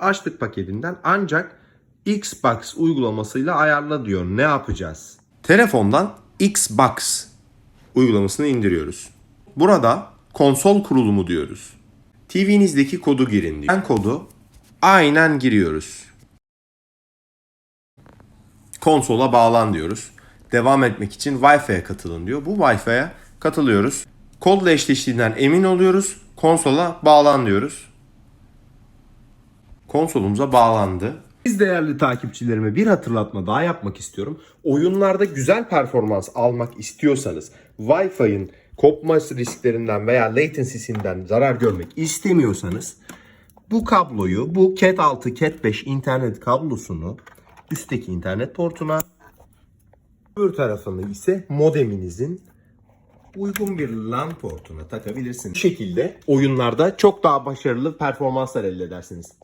açtık paketinden ancak Xbox uygulamasıyla ayarla diyor. Ne yapacağız? Telefondan Xbox uygulamasını indiriyoruz. Burada konsol kurulumu diyoruz. TV'nizdeki kodu girin diyor. Ben kodu aynen giriyoruz. Konsola bağlan diyoruz. Devam etmek için Wi-Fi'ye katılın diyor. Bu Wi-Fi'ye katılıyoruz. Kodla eşleştiğinden emin oluyoruz. Konsola bağlan diyoruz. Konsolumuza bağlandı. Biz değerli takipçilerime bir hatırlatma daha yapmak istiyorum. Oyunlarda güzel performans almak istiyorsanız Wi-Fi'nin kopması risklerinden veya latency'sinden zarar görmek istemiyorsanız bu kabloyu, bu Cat 6, Cat 5 internet kablosunu üstteki internet portuna öbür tarafını ise modeminizin uygun bir LAN portuna takabilirsiniz. Bu şekilde oyunlarda çok daha başarılı performanslar elde edersiniz.